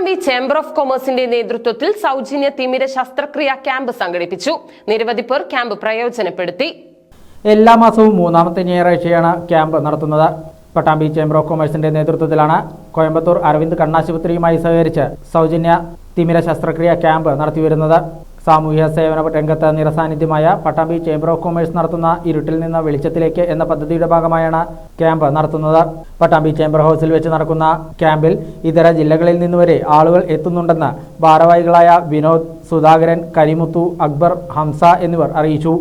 Pattambi chamber of കൊമേഴ്സിന്റെ നേതൃത്വത്തിൽ സൗജന്യ തിമിര ശസ്ത്രക്രിയ ക്യാമ്പ് സംഘടിപ്പിച്ചു. നിരവധി പേർ ക്യാമ്പ് പ്രയോജനപ്പെടുത്തി. എല്ലാ മാസവും മൂന്നാമത്തെ ഞായറാഴ്ചയാണ് ക്യാമ്പ് നടത്തുന്നത്. പട്ടാമ്പി ചേംബർ ഓഫ് കൊമേഴ്സിന്റെ നേതൃത്വത്തിലാണ് കോയമ്പത്തൂർ അരവിന്ദ് കണ്ണാശുപത്രിയുമായി സഹകരിച്ച് സൗജന്യ തിമിര ശസ്ത്രക്രിയ ക്യാമ്പ് നടത്തിവരുന്നത്. സാമൂഹ്യ സേവന രംഗത്ത് നിറസാന്നിധ്യമായ പട്ടാമ്പി ചേംബർ ഓഫ് കൊമേഴ്സ് നടത്തുന്ന ഇരുട്ടിൽ നിന്ന് വെളിച്ചത്തിലേക്ക് എന്ന പദ്ധതിയുടെ ഭാഗമായാണ് ക്യാമ്പ് നടത്തുന്നത്. പട്ടാമ്പി ചേംബർ ഹൗസിൽ വെച്ച് നടക്കുന്ന ക്യാമ്പിൽ ഇതര ജില്ലകളിൽ നിന്നുവരെ ആളുകൾ എത്തുന്നുണ്ടെന്ന് ഭാരവാഹികളായ വിനോദ് സുധാകരൻ കരിമുത്തു അക്ബർ ഹംസ എന്നിവർ അറിയിച്ചു.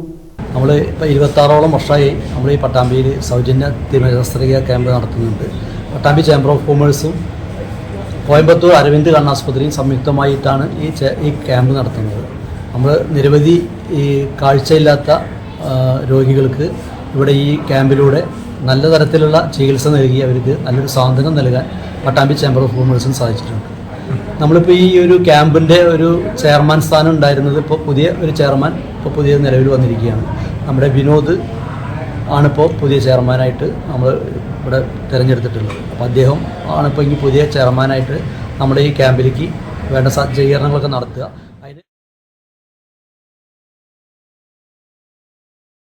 നമ്മൾ ഇപ്പോൾ ഇരുപത്താറോളം വർഷമായി നമ്മൾ ഈ പട്ടാമ്പിയിൽ സൗജന്യ തിമിരശസ്ത്രക്രിയ ക്യാമ്പ് നടത്തുന്നുണ്ട്. പട്ടാമ്പി ചേംബർ ഓഫ് കൊമേഴ്സും കോയമ്പത്തൂർ അരവിന്ദ് കണ്ണാസ്പത്രിയും സംയുക്തമായിട്ടാണ് ഈ ഈ ക്യാമ്പ് നടത്തുന്നത്. നമ്മൾ നിരവധി ഈ കാഴ്ചയില്ലാത്ത രോഗികൾക്ക് ഇവിടെ ഈ ക്യാമ്പിലൂടെ നല്ല തരത്തിലുള്ള ചികിത്സ നൽകി അവർക്ക് നല്ലൊരു സാന്ത്വനം നൽകാൻ പട്ടാമ്പി ചേംബർ ഓഫ് കൊമേഴ്സിന് സാധിച്ചിട്ടുണ്ട്. നമ്മളിപ്പോൾ ഈ ഒരു ക്യാമ്പിന്റെ ഒരു ചെയർമാൻ സ്ഥാനം ഉണ്ടായിരുന്നത് ഇപ്പോൾ പുതിയ ഒരു ചെയർമാൻ ഇപ്പോൾ പുതിയ നിലവിൽ വന്നിരിക്കുകയാണ്. നമ്മുടെ വിനോദ് ആണിപ്പോൾ പുതിയ ചെയർമാനായിട്ട് നമ്മൾ ഇവിടെ തിരഞ്ഞെടുത്തിട്ടുള്ളത്. അപ്പോൾ അദ്ദേഹം ആണിപ്പോൾ ഇനി പുതിയ ചെയർമാനായിട്ട് നമ്മുടെ ഈ ക്യാമ്പിലേക്ക് വേണ്ട സജ്ജീകരണങ്ങളൊക്കെ നടത്തുക.